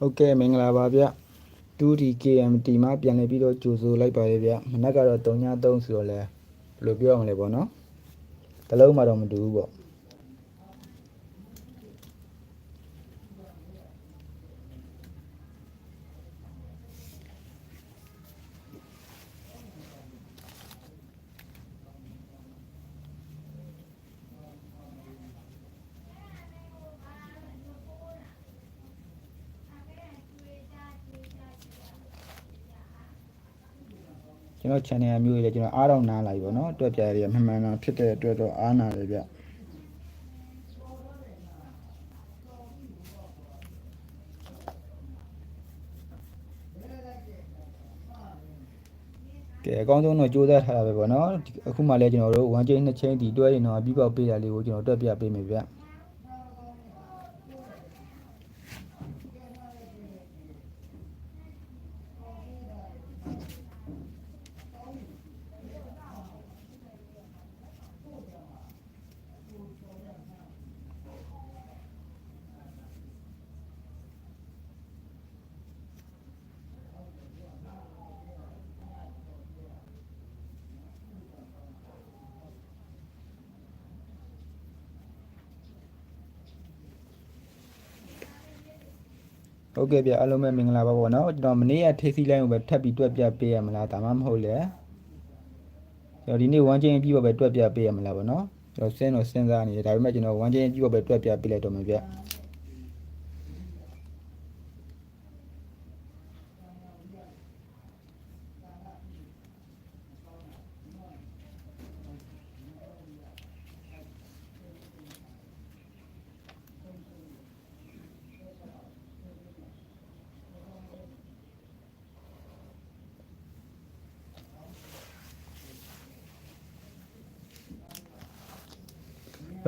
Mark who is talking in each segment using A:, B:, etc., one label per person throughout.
A: ဟုတ်ကဲ့မင်္ဂလာပါဗျ 2D KMT မှာပြန်လည်ပြီးတော့ကြိုဆိုလိုက်ပါရဲ့ဗျမနက်ကတော့3ည3ဆိုတော့လဲဘယ်လိုပြောအောင်လဲပေါ့နော်တလုံးမှတော့မတူဘူးပေါ့ကျွန် တော် channel အမျိုးကြီးလဲကျွန်တော်အားတော့နားလာပြီပေါ့နော်အတွက်ပြရည်မှန်မှန်တော့ဖြစ်တဲ့အတွက်တော့အားနာတယ်ဗျကဲအကောင်းဆုံးတော့ကြိုးစားထားတာပဲပေါ့နော်ဒီအခုမှလည်းကျွန်တော်တို့1 chain 2 chain ဒီတွဲရင်တော့ပြီးပေါက်ပေးတာလေးကိုကျွန်တော်တွက်ပြပေးမယ်ဗျ ဟုတ်ကဲ့ဗျအားလုံးပဲမင်္ဂလာပါပေါ့နော်ကျွန်တော်မနေ့ကထေးစီလိုင်းကိုပဲထပ်ပြီးတွက်ပြပေးရမလားဒါမှမဟုတ်လေကျွန်တော်ဒီနေ့1 chain ပြီးတော့ပဲတွက်ပြပေးရမလားပေါ့နော်ကျွန်တော်စဉ်းတော့စဉ်းစားနေတယ်ဒါပေမဲ့ကျွန်တော်1 chain ပြီးတော့ပဲတွက်ပြပေးလိုက်တော့မယ်ဗျ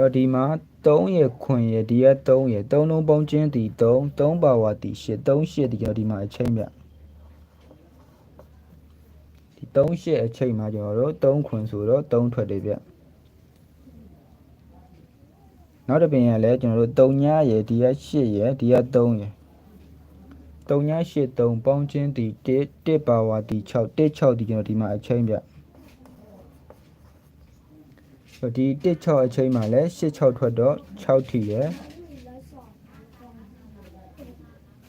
A: တော့ဒီမှာ3ရယ်ခွင်ရယ်ဒီက3ရယ်3လုံးပေါင်းချင်းဒီ3 3ပါဝါဒီ8 3 8ဒီကျွန်တော်ဒီမှာအချိန်ပြဒီ3 8အချိန်မှာကျွန်တော်တို့3ခွင်ဆိုတော့3ထွက်တယ်ဗျနောက်တစ်ပင်ရလဲကျွန်တော်တို့3ညရယ်ဒီက8ရယ်ဒီက3ရယ်3ည8 3ပေါင်းချင်းဒီ1 1ပါဝါဒီ6 1 6ဒီကျွန်တော်ဒီမှာအချိန်ပြ ဆိုဒီ16အချိန်မှာလဲ86ထွက်တော့6ထီရယ်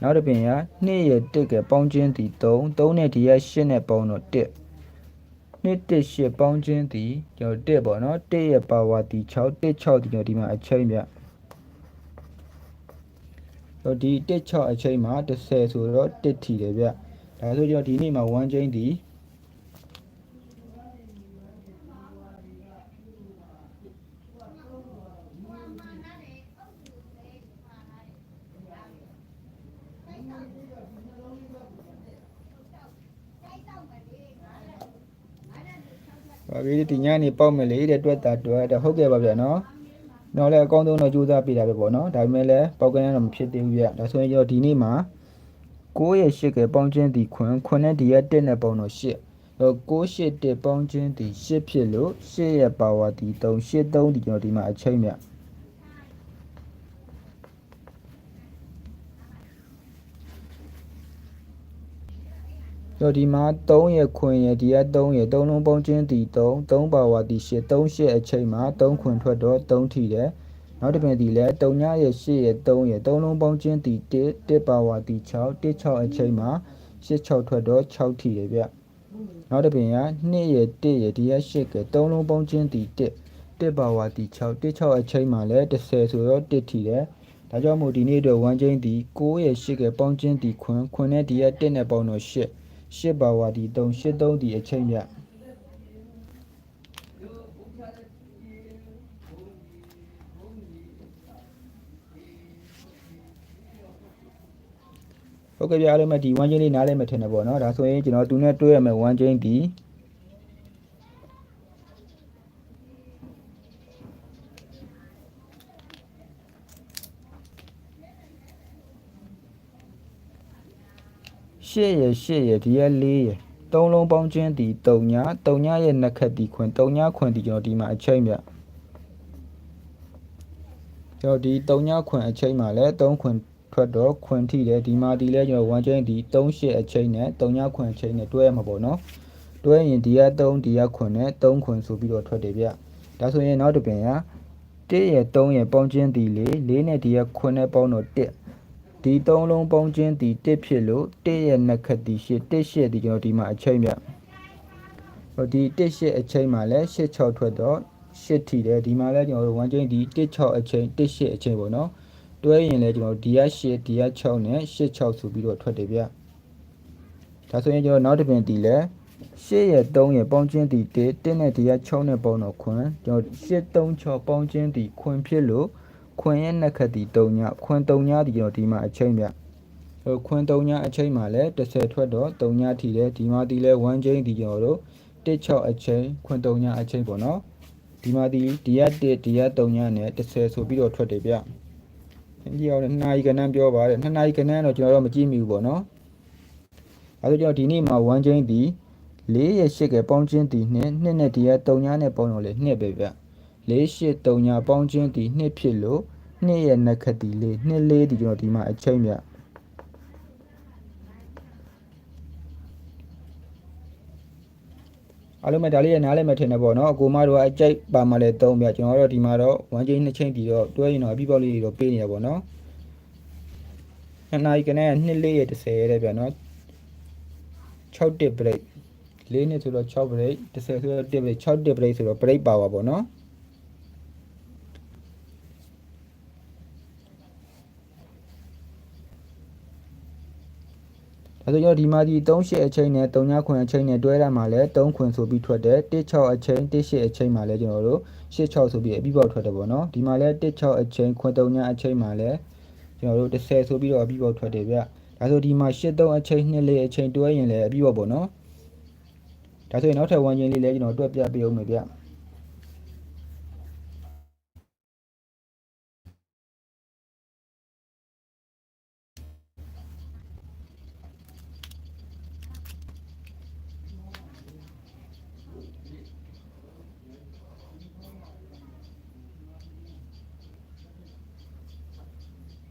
A: နောက်တစ်ပင်က2ရယ်1ကပေါင်းချင်းဒီ3 3နဲ့ဒီက8နဲ့ပေါင်းတော့1 2 1 8ပေါင်းချင်းဒီကျွန်တော်1ပေါ့နော်1ရယ်ပါဝါဒီ6 1 6ဒီကျွန်တော်ဒီမှာအချိန်ပြဆိုဒီ16အချိန်မှာ30ဆိုတော့1ထီတယ်ဗျဒါဆိုကျွန်တော်ဒီနေ့မှာ1ချိန် ဒီပါပြီဒီညနေပေါက်မယ်လေတဲ့တွက်တာတွက်တဲ့ဟုတ်ကဲ့ပါဗျာနော်တော့လည်းအကောင်းဆုံးတော့ကြိုးစားပေးတာပဲပေါ့နော်ဒါပေမဲ့လည်းပေါက်ကန်းတော့မဖြစ်သေးဘူးဗျဒါဆိုရင်ကျွန်တော်ဒီနေ့မှာ9ရဲ့8ကပေါင်းချင်းဒီခွန်းခွန်းနဲ့ဒီရဲ့1နဲ့ပေါင်းတော့8တော့9 8 1ပေါင်းချင်းဒီ8ဖြစ်လို့8ရဲ့ပါဝါဒီ3 8 3ဒီကျွန်တော်ဒီမှာအချိန်ဗျတော့ ဒီမှာ3ရယ်ခွင်ရယ်ဒီက3ရယ်3လုံးပေါင်းချင်းဒီ3 3ပါဝါဒီ8 3 8အချိန်မှာ3ခွင်ထွက်တော့3ထီတယ်နောက်တစ်ပင်ဒီလဲ3ညရယ်8ရယ်3ရယ်3လုံးပေါင်းချင်းဒီ1 1ပါဝါဒီ6 1 6အချိန်မှာ8 6ထွက်တော့6ထီတယ်ဗျနောက်တစ်ပင်က2ရယ်1ရယ်ဒီက8က3လုံးပေါင်းချင်းဒီ1 1ပါဝါဒီ6 1 6အချိန်မှာလဲ30ဆိုတော့1ထီတယ်ဒါကြောင့်မို့ဒီနေ့အတွက်1ချင်းဒီ9ရယ်8ကပေါင်းချင်းဒီခွင်ခွင်နဲ့ဒီက1နဲ့ပေါင်းတော့8 ရှစ်ပါဝါဒီ3 8 3ဒီအချိန်မြဟုတ်ကဲ့ပြအားလုံးမဒီ1ချင်းလေးနားလဲမထင်နဲ့ပေါ့နော်ဒါဆိုရင်ကျွန်တော်သူနဲ့တွဲရမယ်1ချင်းဒီ ရှစ်ရယ်ရှစ်ရယ်ဒီရက်လေးရယ်သုံးလုံးပေါင်းချင်းဒီ3ည3ညရဲ့နှစ်ခက်ဒီခွင်3ညခွင်ဒီကျွန်တော်ဒီမှာအချိန်ပြကျွန်တော်ဒီ3ညခွင်အချိန်မှာလဲ3ခွင်ထွက်တော့ခွင်ထိတယ်ဒီမှာဒီလဲကျွန်တော်1ချင်းဒီ38အချိန်နဲ့3ညခွင်အချိန်နဲ့တွဲရမှာပေါ့နော်တွဲရင်ဒီက3ဒီကခွင်နဲ့3ခွင်ဆိုပြီးတော့ထွက်တယ်ဗျဒါဆိုရင်နောက်တစ်ပြင်က1ရဲ့3ရဲ့ပေါင်းချင်းဒီ4 4နဲ့ဒီကခွင်နဲ့ပေါင်းတော့1 ဒီ3လုံးပေါင်းချင်းဒီ1ဖြစ်လို့1ရဲ့နှစ်ခက်ဒီ8 1 8ဒီကျွန်တော်ဒီမှာအချိန်ဗျဟိုဒီ1 8အချိန်မှာလဲ8 6ထွက်တော့8ထိတယ်ဒီမှာလဲကျွန်တော်တို့1ချင်းဒီ1 6အချိန်1 8အချိန်ပေါ့နော်တွဲရင်လည်းကျွန်တော်ဒီက8ဒီက6နဲ့8 6ဆိုပြီးတော့ထွက်တယ်ဗျဒါဆိုရင်ကျွန်တော်နောက်တစ်ပင်ဒီလဲ8ရဲ့3ရဲ့ပေါင်းချင်းဒီ1 1နဲ့ဒီက6နဲ့ပေါင်းတော့ခွင်ကျွန်တော်8 3 6ပေါင်းချင်းဒီခွင်ဖြစ်လို့ ခွင်ရဲ့နှစ်ခက်ဒီ3ညခွင်3ညဒီကျွန်တော်ဒီမှာအချိန်ဗျဟိုခွင်3ညအချိန်မှာလဲ30ထွက်တော့3ညထိတယ်ဒီမှာဒီလဲ1ချင်းဒီကျွန်တော်တို့1 6အချိန်ခွင်3ညအချိန်ပေါ့နော်ဒီမှာဒီဒီက1ဒီက3ညနဲ့30ဆိုပြီးတော့ထွက်တယ်ဗျကြည့်အောင်နှစ်နာရီကနန်းပြောပါတယ်နှစ်နာရီကနန်းတော့ကျွန်တော်တော့မကြည့်မိဘူးပေါ့နော်အဲဒါကြောင့်ဒီနေ့မှာ1ချင်းဒီ4ရဲ့8ကပေါင်းချင်းဒီ2နှစ်နဲ့ဒီက3ညနဲ့ပေါင်းတော့လေ2ပဲဗျ4 8 3ညပေါင်းချင်းဒီ2ဖြစ်လို့ 2ရဲ့နှစ်ခက်ဒီ4 2 4ဒီကျွန်တော်ဒီမှာအချိန်ဗျအားလုံးပဲဒါလေးရနားလည်းမထင်နဲ့ပေါ့နော်အကိုမတို့ကအကြိုက်ပါမှလည်းသုံးပြကျွန်တော်တို့ဒီမှာတော့1ချိန်2ချိန်တီတော့တွဲရင်တော့အပြီးပေါက်လေးတွေတော့ပေးနေရပေါ့နော်နှစ်နာရီကနေ2လေးရ30ရဲတဲ့ဗျနော်6တစ် break လေးနှစ်ဆိုတော့6 break 30ဆိုတော့1 break 6တစ် break ဆိုတော့ break power ပေါ့နော် ဆိုတော့ဒီမှာဒီ38အချိန်နဲ့39ခွင်အချိန်နဲ့တွဲရမှာလဲ3ခွင်ဆိုပြီးထွက်တယ်16အချိန်18အချိန်မှာလဲကျွန်တော်တို့86ဆိုပြီးအပြီးပေါက်ထွက်တယ်ပေါ့နော်ဒီမှာလဲ16အချိန်ခွင်3အချိန်မှာလဲကျွန်တော်တို့30ဆိုပြီးတော့အပြီးပေါက်ထွက်တယ်ဗျဒါဆိုဒီမှာ83အချိန်24အချိန်တွဲရင်လဲအပြီးပေါက်ပေါ့နော်ဒါဆိုရင်နောက်ထပ်1ချိန်လေးလဲကျွန်တော်တွက်ပြပေးအောင်မယ်ဗျ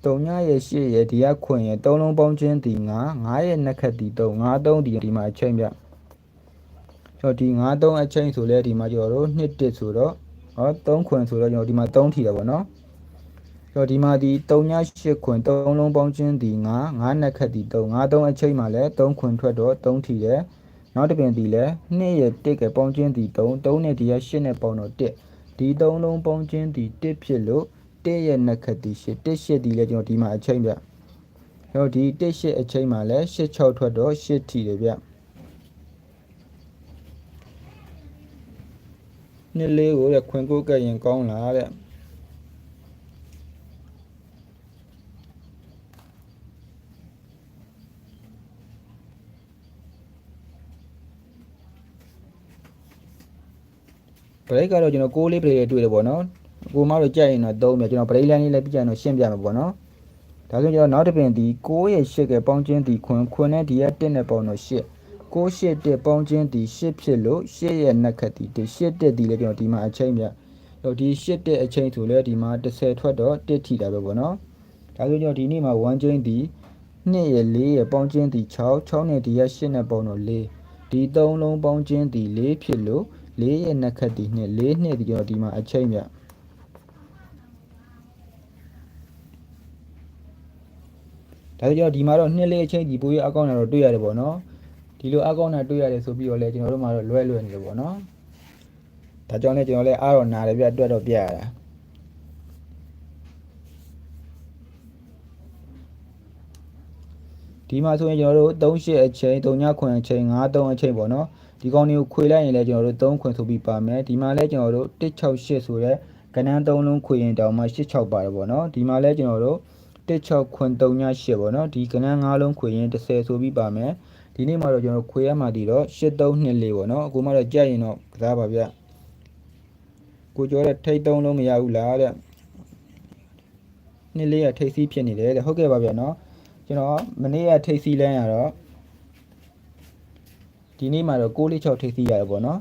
A: 3ညရဲ့8ရဲ့ဒီကခွင်ရဲ့3လုံးပေါင်းချင်းဒီ9 9ရဲ့နှစ်ခက်ဒီ3 9 3ဒီဒီမှာအချိန်ပြကျွန်တော်ဒီ9 3အချိန်ဆိုလဲဒီမှာကျွန်တော်တို့2 1ဆိုတော့ဟော3ခွင်ဆိုတော့ကျွန်တော်ဒီမှာ3ထီတယ်ပေါ့နော်ကျွန်တော်ဒီမှာဒီ3ည8ခွင်3လုံးပေါင်းချင်းဒီ9 9နှစ်ခက်ဒီ3 9 3အချိန်မှာလဲ3ခွင်ထွက်တော့3ထီတယ်နောက်တစ်ပင်ဒီလဲ2ရဲ့1ကပေါင်းချင်းဒီ3 3နဲ့ဒီက8နဲ့ပေါင်းတော့1ဒီ3လုံးပေါင်းချင်းဒီ1ဖြစ်လို့ 1ရဲ့နှစ်ခက်ဒီ8 1 8ဒီလဲကျွန်တော်ဒီမှာအချိန်ပြကျွန်တော်ဒီ1 8အချိန်မှာလဲ8 6ထွက်တော့8ထီတယ်ဗျနှစ်လေးကိုတဲ့ခွင်ကိုကက်ရင်ကောင်းလားတဲ့ဘရိတ်ကတော့ကျွန်တော်6လေးပလေးတွေ့တယ်ပေါ့နော် ကိုမတို့ကြိုက်ရင်တော့သုံးပြကျွန်တော်ပရိလန်လေးလည်းပြကြရင်တော့ရှင်းပြမှာပေါ့နော်ဒါဆိုကျွန်တော်နောက်တစ်ပင်ဒီ6ရဲ့8ကပေါင်းချင်းဒီခွင်ခွင်နဲ့ဒီရဲ့1နဲ့ပေါင်းတော့8 6 8တက်ပေါင်းချင်းဒီ8ဖြစ်လို့8ရဲ့နှစ်ခက်ဒီ8တက်ဒီလည်းကျွန်တော်ဒီမှာအချိန်ပြတော့ဒီ8တက်အချိန်ဆိုလဲဒီမှာ30ထွက်တော့1ထီတာပဲပေါ့နော်ဒါဆိုကျွန်တော်ဒီနေ့မှာ1ချင်းဒီ2ရဲ့4ရဲ့ပေါင်းချင်းဒီ6 6နဲ့ဒီရဲ့8နဲ့ပေါင်းတော့4ဒီ3လုံးပေါင်းချင်းဒီ4ဖြစ်လို့4ရဲ့နှစ်ခက်ဒီ2 4နှစ်ဒီကျွန်တော်ဒီမှာအချိန်ပြ ဒါကြောင့်ဒီမှာတော့နှစ်လေးအချိန်ဒီပိုးရအကောင့်နဲ့တော့တွေ့ရတယ်ပေါ့နော်ဒီလိုအကောင့်နဲ့တွေ့ရတယ်ဆိုပြီးတော့လဲကျွန်တော်တို့မှာတော့လွဲလွယ်နေတယ်ပေါ့နော်ဒါကြောင့်လဲကျွန်တော်လဲအားတော့နာတယ်ပြအတွက်တော့ပြရတာဒီမှာဆိုရင်ကျွန်တော်တို့38အချိန်39ခွင်အချိန်53အချိန်ပေါ့နော်ဒီကောင်တွေကိုခွေလိုက်ရင်လည်းကျွန်တော်တို့3ခွင်ဆိုပြီးပါမယ်ဒီမှာလဲကျွန်တော်တို့168ဆိုတဲ့ကဏ္ဍ3လုံးခွေရင်တောင်မှ86ပါတယ်ပေါ့နော်ဒီမှာလဲကျွန်တော်တို့ 16ခွင်38ပေါ့နော်ဒီကဏ္ဍ5လုံးခွေရင်30ဆိုပြီးပါမယ်ဒီနေ့မှာတော့ကျွန်တော်ခွေရမှာဒီတော့8324ပေါ့နော်အခုမှတော့ကြက်ရင်တော့ကစားပါဗျကိုကျော်တဲ့ထိတ်3လုံးမရဘူးလားတဲ့နှစ်လေးရထိတ်စီးဖြစ်နေတယ်တဲ့ဟုတ်ကဲ့ပါဗျနော်ကျွန်တော်မနေ့ကထိတ်စီးလန်းရတော့ဒီနေ့မှာတော့646ထိတ်စီးရတယ်ပေါ့နော်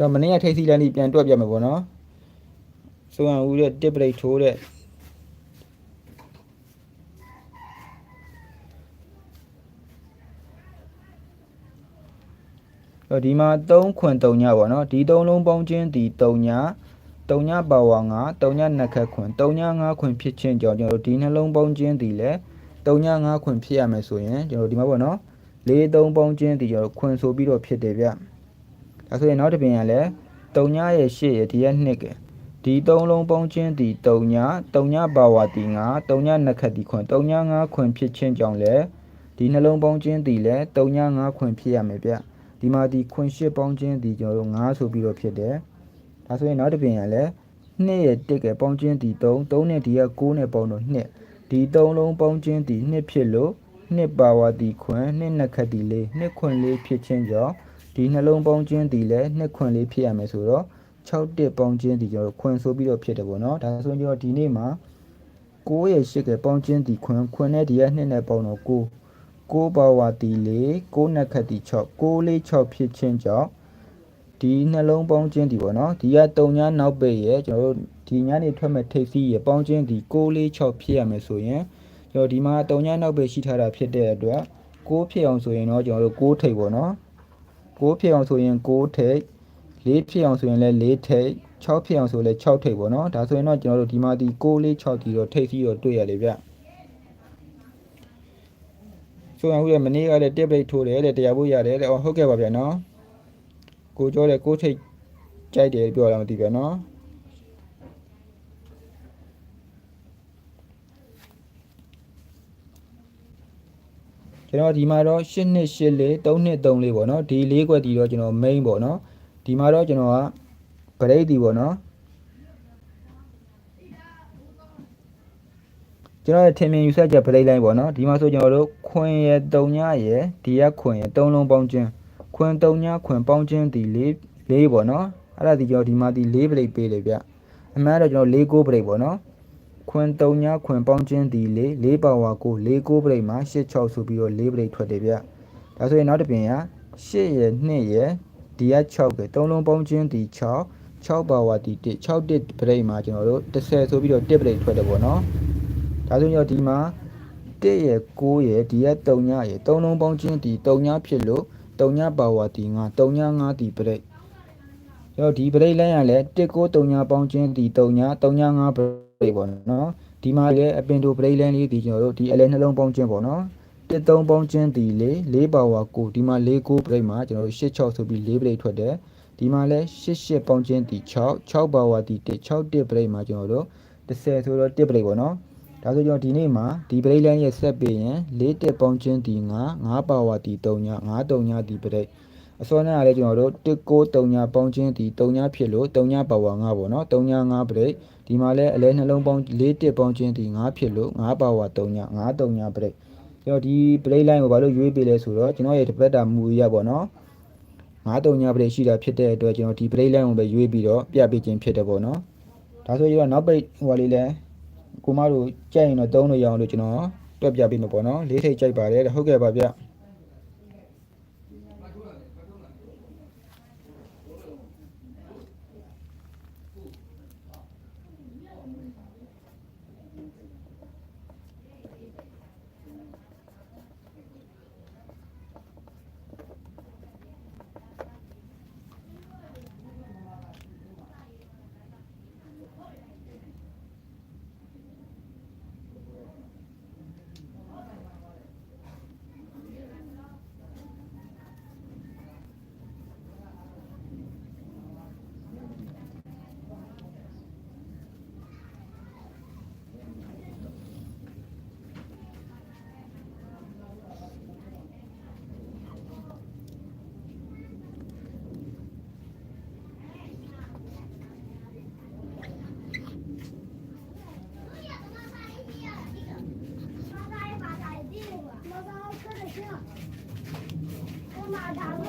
A: ကျွန်တော်မနေ့ကထိတ်စီလန်းကြီးပြန်တွက်ပြမယ်ပေါ့နော်ဆိုရန်ဦးတဲ့တစ်ပရိတ်ထိုးတဲ့တော့ဒီမှာ3ခွန်3ညပေါ့နော်ဒီ3လုံးပေါင်းခြင်းဒီ3ည3ညပါဝါ9 3ညနှစ်ခက်ခွန်3ည5ခွန်ဖြစ်ခြင်းကြောင့်ကျွန်တော်တို့ဒီနှလုံးပေါင်းခြင်းဒီလဲ3ည5ခွန်ဖြစ်ရမယ်ဆိုရင်ကျွန်တော်တို့ဒီမှာပေါ့နော်4 3ပေါင်းခြင်းဒီကျွန်တော်တို့ခွန်ဆိုပြီးတော့ဖြစ်တယ်ဗျ ဒါဆိုရင်နောက်တစ်ပြင်ကလည်း3ညရဲ့8ရဲ့ဒီရဲ့2ကဲဒီ3လုံးပေါင်းခြင်းဒီ3ည3ညပါဝါဒီ9 3ညနှစ်ခက်ဒီခွန်3ည5ခွန်ဖြစ်ခြင်းကြောင့်လဲဒီနှလုံးပေါင်းခြင်းဒီလဲ3ည5ခွန်ဖြစ်ရမယ်ဗျဒီမှာဒီခွန်8ပေါင်းခြင်းဒီကျွန်တော်တို့9ဆိုပြီးတော့ဖြစ်တယ်ဒါဆိုရင်နောက်တစ်ပြင်ကလည်း2ရဲ့1ကဲပေါင်းခြင်းဒီ3 3နဲ့ဒီက9နဲ့ပေါင်းတော့2ဒီ3လုံးပေါင်းခြင်းဒီ2ဖြစ်လို့2ပါဝါဒီခွန်2နှစ်ခက်ဒီလေး2ခွန်လေးဖြစ်ခြင်းကြောင့် ဒီနှလုံးပေါင်းခြင်းဒီလည်း2ခွန်လေးဖြစ်ရမယ်ဆိုတော့6တက်ပေါင်းခြင်းဒီကျွန်တော်ခွန်ဆိုပြီးတော့ဖြစ်တယ်ပေါ့နော်ဒါဆိုရင်ကျွန်တော်ဒီနေ့မှာ9ရဲ့8ကဲပေါင်းခြင်းဒီခွန်ခွန်နဲ့ဒီက2နဲ့ပေါင်းတော့9 6ပါဝါတီလေး6နှစ်ခတ်တီ6 6လေး6ဖြစ်ခြင်းကြောင့်ဒီနှလုံးပေါင်းခြင်းဒီပေါ့နော်ဒီက3ညနောက်ပိတ်ရဲ့ကျွန်တော်တို့ဒီညနေထွက်မဲ့ထိပ်စီးရဲ့ပေါင်းခြင်းဒီ6လေး6ဖြစ်ရမယ်ဆိုရင်ကျွန်တော်ဒီမှာ3ညနောက်ပိတ်ရှိထားတာဖြစ်တဲ့အတွက်6ဖြစ်အောင်ဆိုရင်တော့ကျွန်တော်တို့6ထိပ်ပေါ့နော် 6ဖြစ်အောင်ဆိုရင်6ထိပ်4ဖြစ်အောင်ဆိုရင်လည်း4ထိပ်6ဖြစ်အောင်ဆိုလည်း6ထိပ်ပေါ့နော်ဒါဆိုရင်တော့ကျွန်တော်တို့ဒီမှာဒီ6လေး6ဒီတော့ထိပ်စီးတော့တွေ့ရလေဗျဆိုရင်ဟိုရမနေ့ကလည်းတက်ပလိတ်ထိုးတယ်တဲ့တရားဖို့ရတယ်တဲ့အော်ဟုတ်ကဲ့ပါဗျာနော်ကိုကြောတဲ့ကိုထိတ်ကြိုက်တယ်ပြောတာမသိဗျာနော် ကျွန်တော်ဒီမှာတော့8နှစ်8လေး3နှစ်3လေးပေါ့နော်ဒီလေးခွက်ဒီတော့ကျွန်တော် main ပေါ့နော်ဒီမှာတော့ကျွန်တော်က break ဒီပေါ့နော်ကျွန်တော်ရဲ့ထင်မြင်ယူဆချက် break line ပေါ့နော်ဒီမှာဆိုကျွန်တော်တို့ခွင်ရ3ညရယ်ဒီရက်ခွင်ရ3လုံးပေါင်းခြင်းခွင်3ညခွင်ပေါင်းခြင်းဒီ၄၄ပေါ့နော်အဲ့ဒါဒီကျွန်တော်ဒီမှာဒီ၄ break ပေးလေဗျအမှန်တော့ကျွန်တော်၄9 break ပေါ့နော် ခွင်3ညခွင်ပေါင်းခြင်းဒီ၄၄ပါဝါကို၄9 break မှာ8 6ဆိုပြီးတော့၄ break ထွက်တယ်ဗျဒါဆိုရင်နောက်တစ်ပြင်က8ရယ်2ရယ်ဒီက6ပဲ3လုံးပေါင်းခြင်းဒီ6 6ပါဝါဒီ1 6တစ် break မှာကျွန်တော်တို့30ဆိုပြီးတော့1 break ထွက်တယ်ပေါ့နော်ဒါဆိုရင်ဒီမှာ1ရယ်9ရယ်ဒီက3ညရယ်3လုံးပေါင်းခြင်းဒီ3ညဖြစ်လို့3ညပါဝါဒီ9 3ည5ဒီ break ကျွန်တော်ဒီ break လိုင်းရလဲ1 9 3ညပေါင်းခြင်းဒီ3ည3ည5 break ပေါ့နော်ဒီမှာလည်းအပင်တို break လိုင်းလေးဒီကျွန်တော်တို့ဒီအလဲနှလုံးပေါင်းခြင်းပေါ့နော်တစ်သုံးပေါင်းခြင်းဒီလေ၄ပါဝါကိုဒီမှာ၄ကို break မှာကျွန်တော်တို့၈6ဆိုပြီး၄ break ထွက်တယ်ဒီမှာလဲ၈၈ပေါင်းခြင်းဒီ6 6ပါဝါဒီ1 6တစ် break မှာကျွန်တော်တို့30ဆိုတော့1 break ပေါ့နော်ဒါဆိုကျွန်တော်ဒီနေ့မှာဒီ break line ရဲ့ဆက်ပြီးရင်၄တက်ပေါင်းခြင်းဒီ9 9ပါဝါဒီ3ည9 3ညဒီ break အစောနဲ့ကလည်းကျွန်တော်တို့1 9 3ညပေါင်းခြင်းဒီ3ညဖြစ်လို့3ညပါဝါ9ပေါ့နော်3ည9 break ဒီမှာလဲအလဲနှလုံးပေါင်း၄တက်ပေါင်းခြင်းဒီ9ဖြစ်လို့9ပါဝါ3ည9 3ည break ကျွန်တော်ဒီ play line ကိုဘာလို့ရွေးပေးလဲဆိုတော့ကျွန်တော်ရဲ့တပတ်တာမူရပေါ့နော်9 3ည break ရှိတာဖြစ်တဲ့အတွက်ကျွန်တော်ဒီ play line ကိုပဲရွေးပြီးတော့ပြပေးခြင်းဖြစ်တယ်ပေါ့နော်ဒါဆိုရင်တော့နောက်ပိတ်ဟိုလေးလဲကိုမတို့ကြိုက်ရင်တော့သုံးလို့ရအောင်လို့ကျွန်တော်တွက်ပြပေးမှာပေါ့နော်လေးထိတ်ကြိုက်ပါတယ်ဟုတ်ကဲ့ပါဗျ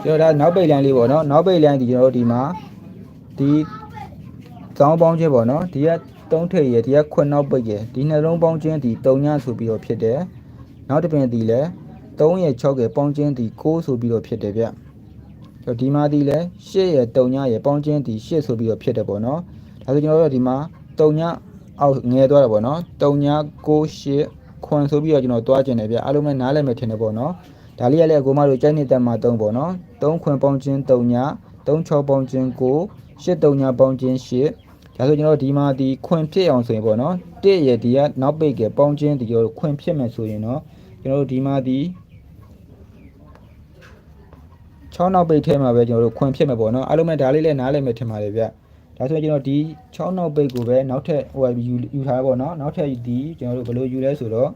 A: ကျွန်တော်ဒါနောက်ပိတ်လန်းလေးပေါ့နော်နောက်ပိတ်လန်းဒီကျွန်တော်တို့ဒီမှာဒီဇောင်းပေါင်းခြင်းပေါ့နော်ဒီက3ထိပ်ရယ်ဒီကခွနောက်ပိတ်ရယ်ဒီနှလုံးပေါင်းခြင်းဒီ3ညဆိုပြီးတော့ဖြစ်တယ်နောက်တစ်ပင်ဒီလဲ3ရယ်6ရယ်ပေါင်းခြင်းဒီ6ဆိုပြီးတော့ဖြစ်တယ်ဗျဒီမှာဒီလဲ8ရဲ့3ညရဲ့ပေါင်းချင်းဒီ8ဆိုပြီးတော့ဖြစ်တယ်ပေါ့နော်ဒါဆိုကျွန်တော်တို့ဒီမှာ3ညအောက်ငယ်သွားတယ်ပေါ့နော်3ည9 8ခွန်ဆိုပြီးတော့ကျွန်တော်တွားကျင်တယ်ဗျအားလုံးပဲနားလည်မယ်ထင်တယ်ပေါ့နော် ဒါလေးကလည်းအကိုမတို့ကြိုက်နေတဲ့မှာ3ပေါ့နော်3ခွန်ပေါင်းချင်း3ည3 6ပေါင်းချင်း9 8 3ညပေါင်းချင်း8ဒါဆိုကျွန်တော်ဒီမှာဒီခွင်ဖြစ်အောင်ဆိုရင်ပေါ့နော်1ရဲ့ဒီကနောက်ပိတ်ကပေါင်းချင်းဒီကိုခွင်ဖြစ်မယ်ဆိုရင်တော့ကျွန်တော်တို့ဒီမှာဒီ6နောက်ပိတ်ထဲမှာပဲကျွန်တော်တို့ခွင်ဖြစ်မယ်ပေါ့နော်အားလုံးပဲဒါလေးလည်းနားလည်မယ်ထင်ပါတယ်ဗျဒါဆိုရင်ကျွန်တော်ဒီ6နောက်ပိတ်ကိုပဲနောက်ထပ်ဟိုယူယူထားပါပေါ့နော်နောက်ထပ်ဒီကျွန်တော်တို့ဘယ်လိုယူလဲဆိုတော့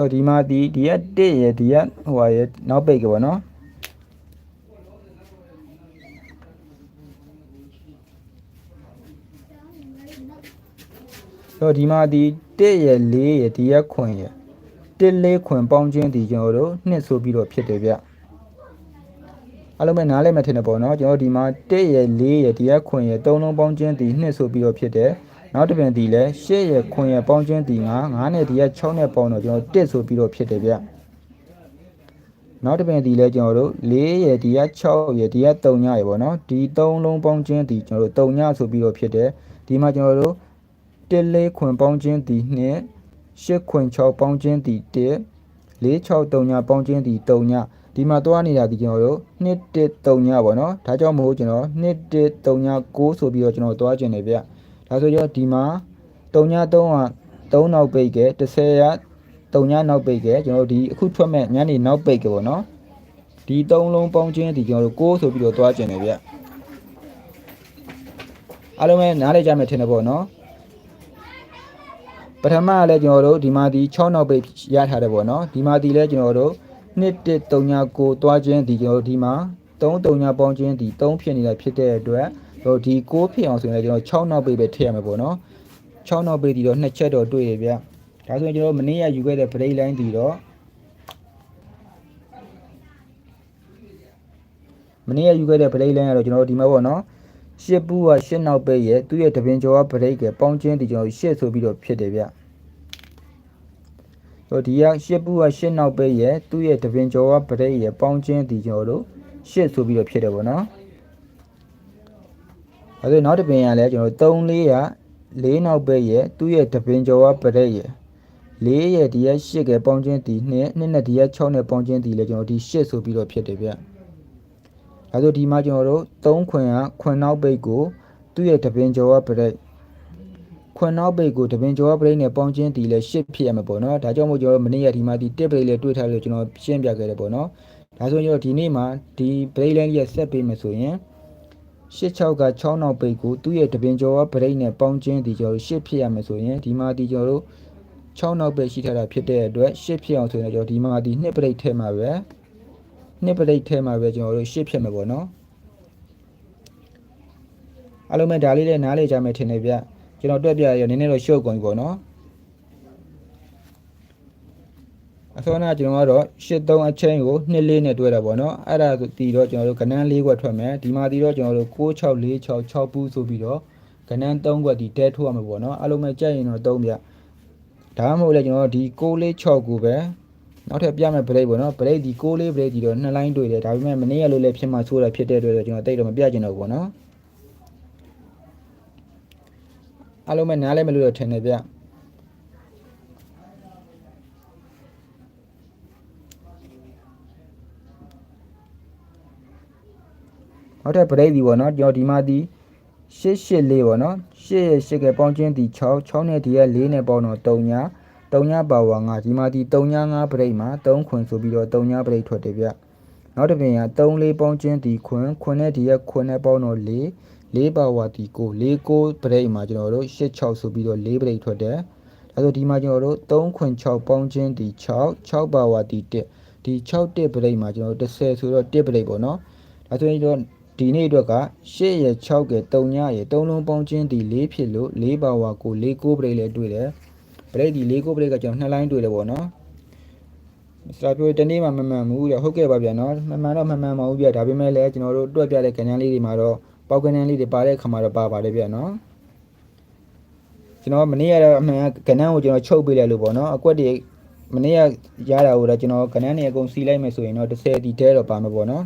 A: တော့ဒီမှာဒီဒီက1ရယ်ဒီကဟိုဟာရယ်နောက်ပိတ်ကပေါ့နော်ဆိုတော့ဒီမှာဒီ1ရယ်4ရယ်ဒီကခွင်ရယ်1လေးခွင်ပေါင်းချင်းဒီကျွန်တော်တို့နှစ်ဆိုပြီးတော့ဖြစ်တယ်ဗျအားလုံးပဲနားလည်မှထင်တယ်ပေါ့နော်ကျွန်တော်ဒီမှာ1ရယ်4ရယ်ဒီကခွင်ရယ်3လုံးပေါင်းချင်းဒီနှစ်ဆိုပြီးတော့ဖြစ်တယ် နောက်တစ်ပြန်ဒီလဲ8ရယ်ခွင်ရယ်ပေါင်းချင်းဒီ9 9နဲ့ဒီက6နဲ့ပေါင်းတော့ကျွန်တော်1ဆိုပြီးတော့ဖြစ်တယ်ဗျနောက်တစ်ပြန်ဒီလဲကျွန်တော်တို့4ရယ်ဒီက6ရယ်ဒီက3ညရယ်ပေါ့နော်ဒီ3လုံးပေါင်းချင်းဒီကျွန်တော်တို့3ညဆိုပြီးတော့ဖြစ်တယ်ဒီမှာကျွန်တော်တို့1လေးခွင်ပေါင်းချင်းဒီ2 8ခွင်6ပေါင်းချင်းဒီ1 4 6 3ညပေါင်းချင်းဒီ3ညဒီမှာတွားနေတာဒီကျွန်တော်တို့2 1 3ညပေါ့နော်ဒါကြောင့်မို့ကျွန်တော်2 1 3ည9ဆိုပြီးတော့ကျွန်တော်တွားကျင်နေဗျ ဒါဆိုရောဒီမှာ3ည3က3နောက်ပိတ်ကဲ30ရ3ညနောက်ပိတ်ကဲကျွန်တော်တို့ဒီအခုထွက်မဲ့ညနေနောက်ပိတ်ကဲပေါ့နော်ဒီ3လုံးပေါင်းချင်းဒီကျွန်တော်တို့6ဆိုပြီးတော့တွားကျင်နေဗျအားလုံးပဲနားလည်ကြမယ်ထင်တယ်ပေါ့နော်ပထမကလည်းကျွန်တော်တို့ဒီမှာဒီ6နောက်ပိတ်ရထားတယ်ပေါ့နော်ဒီမှာဒီလည်းကျွန်တော်တို့1 1 3ည9တွားချင်းဒီကျွန်တော်တို့ဒီမှာ3 3ညပေါင်းချင်းဒီ3ဖြစ်နေတာဖြစ်တဲ့အတွက် တော့ဒီ6ဖြစ်အောင်ဆိုရင်လည်းကျွန်တော်6နောက်ပိတ်ပဲထည့်ရမှာပေါ့နော်6နောက်ပိတ်ဒီတော့နှစ်ချက်တော့တွေ့ရဗျဒါဆိုရင်ကျွန်တော်မနေ့ကယူခဲ့တဲ့ break line ဒီတော့မနေ့ကယူခဲ့တဲ့ break line ကတော့ကျွန်တော်တို့ဒီမှာပေါ့နော်ရှစ်ပူးကရှစ်နောက်ပိတ်ရဲ့သူ့ရဲ့တပင်ကျော်က break ကပေါင်းချင်းဒီကျွန်တော်ရှစ်ဆိုပြီးတော့ဖြစ်တယ်ဗျတော့ဒီကရှစ်ပူးကရှစ်နောက်ပိတ်ရဲ့သူ့ရဲ့တပင်ကျော်က break ရဲ့ပေါင်းချင်းဒီကျွန်တော်တို့ရှစ်ဆိုပြီးတော့ဖြစ်တယ်ပေါ့နော် အဲဒါနောက်တစ်ပင်ကလည်းကျွန်တော်3လေးက4နောက်ပိတ်ရဲ့သူ့ရဲ့တပင်ကျော်က break ရဲ့4ရဲ့ဒီက8ကပေါင်းချင်းဒီ2နှစ်နဲ့ဒီက6နဲ့ပေါင်းချင်းဒီလည်းကျွန်တော်ဒီ8ဆိုပြီးတော့ဖြစ်တယ်ဗျဒါဆိုဒီမှာကျွန်တော်တို့3ခွင်ကခွင်နောက်ပိတ်ကိုသူ့ရဲ့တပင်ကျော်က break ခွင်နောက်ပိတ်ကိုတပင်ကျော်က break နဲ့ပေါင်းချင်းဒီလည်း8ဖြစ်ရမှာပေါ့နော်ဒါကြောင့်မို့ကျွန်တော်တို့မနေ့ကဒီမှာဒီ tip break လေးတွေ့ထားလို့ကျွန်တော်ရှင်းပြခဲ့တယ်ပေါ့နော်ဒါဆိုရင်ကျွန်တော်ဒီနေ့မှာဒီ break line ကြီးဆက်ပေးမယ်ဆိုရင် 86က6နောက်ပိတ်ကိုသူ့ရဲ့တပင်ကျော်က break နဲ့ပေါင်းချင်းဒီကျွန်တော်တို့8ဖြစ်ရမယ်ဆိုရင်ဒီမှာဒီကျွန်တော်တို့6နောက်ပိတ်ရှိထားတာဖြစ်တဲ့အတွက်8ဖြစ်အောင်ဆိုရင်ကျွန်တော်ဒီမှာဒီ2 break ထဲမှာပဲ2 break ထဲမှာပဲကျွန်တော်တို့8ဖြစ်မှာပေါ့နော်အားလုံးပဲဒါလေးလည်းနားလေကြမယ်ထင်တယ်ဗျကျွန်တော်တွက်ပြရနည်းနည်းတော့ရှုပ်ကုန်ပြီပေါ့နော် အစောနာကျွန်တော်ကတော့83အချင်းကို2လေးနဲ့တွဲတာပေါ့နော်အဲ့ဒါတီတော့ကျွန်တော်တို့ကဏ္ဍ၄ခွက်ထွက်မယ်ဒီမှာတီတော့ကျွန်တော်တို့6646 6ပူးဆိုပြီးတော့ကဏ္ဍ3ခွက်တီတဲထိုးရမှာပေါ့နော်အားလုံးပဲကြက်ရင်တော့3ပြဒါမှမဟုတ်လေကျွန်တော်ဒီ646ကိုပဲနောက်ထပ်ပြမယ် break ပေါ့နော် break ဒီ6လေး break ဒီတော့နှစ်လိုင်းတွေ့တယ်ဒါပေမဲ့မနေ့ကလို့လည်းဖြစ်မှဆိုးတာဖြစ်တဲ့အတွက်ကျွန်တော်တိတ်တော့မပြချင်တော့ဘူးပေါ့နော်အားလုံးပဲနားလဲမလို့တော့ထင်တယ်ဗျ နောက်ထပ် break ဒီပေါ့နော်ကျွန်တော်ဒီမှာဒီ884ပေါ့နော်8ရဲ့8ကပေါင်းချင်းဒီ6 6နဲ့ဒီက4နဲ့ပေါင်းတော့3ညာ3ညာပါဝါ5ဒီမှာဒီ3ညာ5 break မှာ3ခွင်ဆိုပြီးတော့3ညာ break ထွက်တယ်ဗျနောက်တစ်ပြင်က3လေးပေါင်းချင်းဒီခွင်ခွင်နဲ့ဒီကခွင်နဲ့ပေါင်းတော့4 4ပါဝါဒီကို4 9 break မှာကျွန်တော်တို့8 6ဆိုပြီးတော့4 break ထွက်တယ်ဒါဆိုဒီမှာကျွန်တော်တို့3ခွင်6ပေါင်းချင်းဒီ6 6ပါဝါဒီ1ဒီ6 1 break မှာကျွန်တော်တို့10ဆိုတော့1 break ပေါ့နော်ဒါဆိုရင်တော့ ဒီနေ့အတွက်က8ရယ်6ရယ်3ညရယ်3လုံးပေါင်းချင်းဒီ4ဖြစ်လို့4ပါဝါကို4 9 break လဲတွေ့တယ်ဘရိတ်ဒီ၄ကိုဘရိတ်ကကျွန်တော်နှစ်လိုင်းတွေ့တယ်ပေါ့နော်စတာပြောတနေ့မှမမှန်ဘူးဗျဟုတ်ကဲ့ပါဗျာနော်မမှန်တော့မမှန်ပါဘူးဗျဒါပေမဲ့လည်းကျွန်တော်တို့တွက်ပြတဲ့ကဏ္ဍလေးတွေမှာတော့ပေါက်ကဏ္ဍလေးတွေပါတဲ့ခါမှာတော့ပါပါတယ်ဗျာနော်ကျွန်တော်မနေ့ကတော့အမှန်ကကဏ္ဍကိုကျွန်တော်ချုပ်ပေးလိုက်လို့ပေါ့နော်အကွက်တွေမနေ့ကရတာကိုတော့ကျွန်တော်ကဏ္ဍတွေအကုန်စီလိုက်မယ်ဆိုရင်တော့30ဒီတဲတော့ပါမှာပေါ့နော်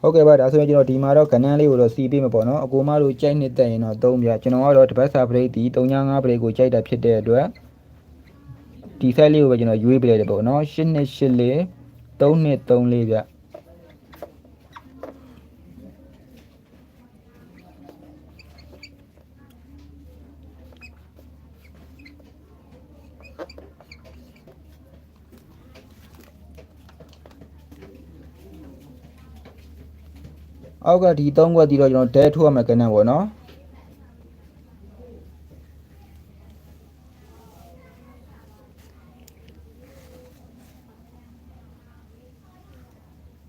A: ဟုတ်ကဲ့ပါဒါဆိုရင်ကျွန်တော်ဒီမှာတော့ကဏ္ဍလေးကိုတော့စီးပေးမှာပေါ့နော်အကူမတို့ကြိုက်နေတဲ့ရင်တော့သုံးပြကျွန်တော်ကတော့တပတ်စာပရိတ်ဒီ395ပရိတ်ကိုကြိုက်တာဖြစ်တဲ့အတွက်ဒီ site လေးကိုပဲကျွန်တော်ရွေးပေးလိုက်တယ်ပေါ့နော်8284 3234ဗျ အောက်ကဒီ၃ခွက်တီးတော့ကျွန်တော်ဒဲထိုးရမယ်ကနန်းပေါ့နော်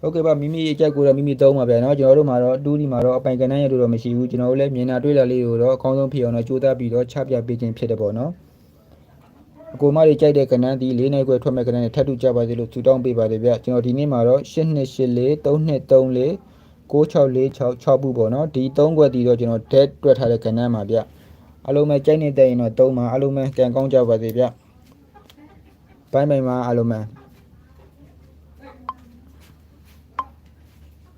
A: ဟုတ်ကဲ့ပါမိမိရဲ့အကြိုက်ကိုတော့မိမိသုံးပါဗျာเนาะကျွန်တော်တို့မှာတော့အတူဒီမှာတော့အပိုင်ကဏ္ဍရလို့တော့မရှိဘူးကျွန်တော်တို့လည်းမြင်တာတွေ့လာလေးကိုတော့အကောင်းဆုံးဖြစ်အောင်တော့ကြိုးစားပြီးတော့ချပြပေးခြင်းဖြစ်တယ်ပေါ့เนาะအကိုမတွေကြိုက်တဲ့ကဏ္ဍဒီ၄နိုင်ခွဲထွက်မဲ့ကဏ္ဍနဲ့ထပ်တူကြပါသေးလို့ထူတောင်းပေးပါတယ်ဗျာကျွန်တော်ဒီနေ့မှာတော့၈၂၈၄၃၂၃၄ 96466ပုပေါ့နော်ဒီ3ခွက်တီတော့ကျွန်တော် debt တွက်ထားတဲ့ကဏ္ဍမှာဗျအလုံးမဲ့ကြိုက်နေတဲ့ရင်တော့3မှာအလုံးမဲ့ကံကောင်းကြပါစေဗျဘိုင်းဘိုင်မှာအလုံးမဲ့